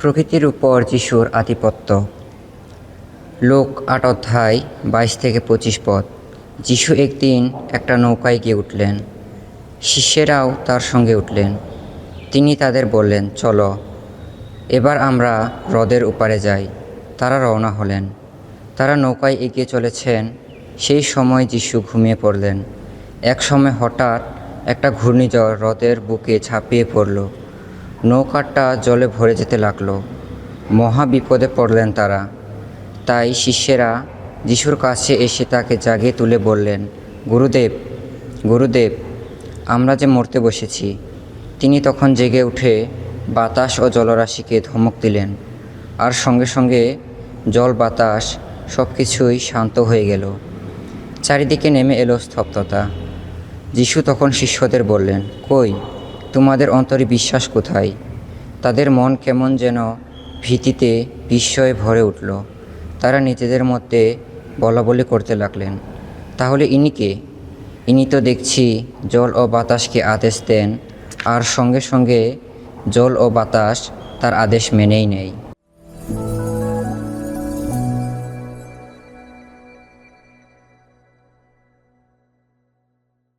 প্রকৃতির উপর যিশুর আধিপত্য। লোক আট অধ্যায় বাইশ থেকে পঁচিশ পদ। যিশু একদিন একটা নৌকায় গিয়ে উঠলেন। শিষ্যেরাও তার সঙ্গে উঠলেন। তিনি তাদের বললেন, চলো, এবার আমরা হ্রদের উপারে যাই। তারা রওনা হলেন। তারা নৌকায় এগিয়ে চলেছেন। সেই সময় যিশু ঘুমিয়ে পড়লেন। এক সময় হঠাৎ একটা ঘূর্ণিঝড় হ্রদের বুকে ঝাঁপিয়ে পড়ল। নৌকাটা জলে ভরে যেতে লাগল। মহা বিপদে পড়লেন তারা। তাই শিষ্যেরা যিশুর কাছে এসে তাকে জাগিয়ে তুলে বললেন, গুরুদেব গুরুদেব, আমরা যে মরতে বসেছি। তিনি তখন জেগে উঠে বাতাস ও জলরাশিকে ধমক দিলেন। আর সঙ্গে সঙ্গে জল, বাতাস সব কিছুই শান্ত হয়ে গেল। চারিদিকে নেমে এলো স্তব্ধতা। যিশু তখন শিষ্যদের বললেন, কই তোমাদের অন্তরে বিশ্বাস কোথায়? তাদের মন কেমন যেন ভীতিতে বিস্ময়ে ভরে উঠল। তারা নিজেদের মধ্যে বলা বলি করতে লাগলেন। তাহলে ইনি কে? ইনি তো দেখছি জল ও বাতাসকে আদেশ দেন, আর সঙ্গে সঙ্গে জল ও বাতাস তার আদেশ মেনেই নেয়।